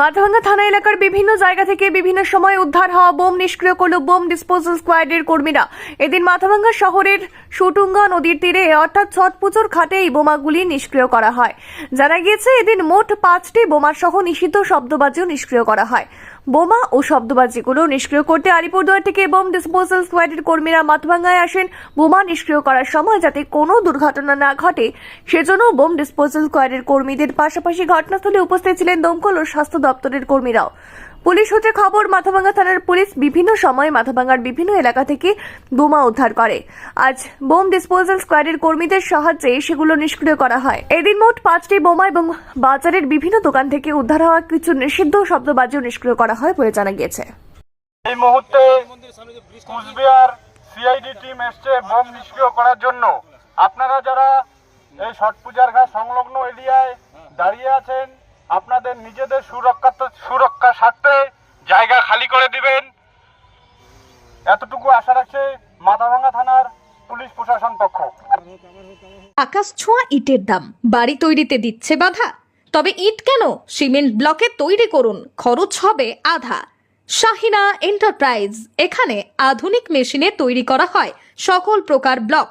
মাথাভাঙ্গা থানা এলাকার বিভিন্ন জায়গা থেকে বিভিন্ন সময় উদ্ধার হওয়া বোম নিষ্ক্রিয় করল বোম ডিসপোজাল স্কোয়াডের কর্মীরা। এদিন মাথাভাঙ্গা শহরের সুটুঙ্গা নদীর তীরে, অর্থাৎ ছট পুজোর খাটে এই বোমাগুলি নিষ্ক্রিয় করা হয়। জানা গিয়েছে, এদিন মোট পাঁচটি বোমার সহ নিষিদ্ধ শব্দবাজিও নিষ্ক্রিয় করা হয়। বোমা ও শব্দবাজিগুলো নিষ্ক্রিয় করতে আলিপুরদুয়ার থেকে বোম ডিসপোজাল স্কোয়াডের কর্মীরা মাথভাঙ্গায় আসেন। বোমা নিষ্ক্রিয় করার সময় যাতে কোনো দুর্ঘটনা না ঘটে, সেজন্য বোম ডিসপোজাল স্কোয়াডের কর্মীদের পাশাপাশি ঘটনাস্থলে উপস্থিত ছিলেন দমকল ও স্বাস্থ্য দপ্তরের কর্মীরাও। পুলিশ সূত্রে খবর, মাথাভাঙ্গা থানার পুলিশ বিভিন্ন সময় মাথাভাঙ্গার বিভিন্ন এলাকা থেকে বোমা উদ্ধার করে। আজ বোম ডিসপোজাল স্কোয়াডের কর্মীদের সাহায্যে সেগুলো নিষ্ক্রিয় করা হয়। এদিন মোট পাঁচটি বোমা এবং বাজারের বিভিন্ন দোকান থেকে উদ্ধার হওয়া কিছু নিষিদ্ধ শব্দবাজিও নিষ্ক্রিয় করা হয় বলে জানা গিয়েছে। এই মুহূর্তে কুচবিহার সিআইডি টিম এসছে বোম নিষ্ক্রিয় করার জন্য। আপনারা যারা এই ছট পূজার ঘাট সংলগ্ন এরিয়ায় দাঁড়িয়ে আছেন আপনাদের নিজেদের সুরক্ষা সুরক্ষার স্বার্থে জায়গা খালি করে দিবেন। এতটুকু আশা রাখছে মাথাভাঙ্গা থানার পুলিশ প্রশাসন পক্ষ। আকাশ ছোঁয়া ইটের দাম। বাড়ি তৈরিতে দিচ্ছে বাধা। তবে ইট কেন? সিমেন্ট ব্লকে তৈরি করুন। খরচ হবে আধা। শাহিনা এন্টারপ্রাইজ। এখানে আধুনিক মেশিনে তৈরি করা হয় সকল প্রকার ব্লক।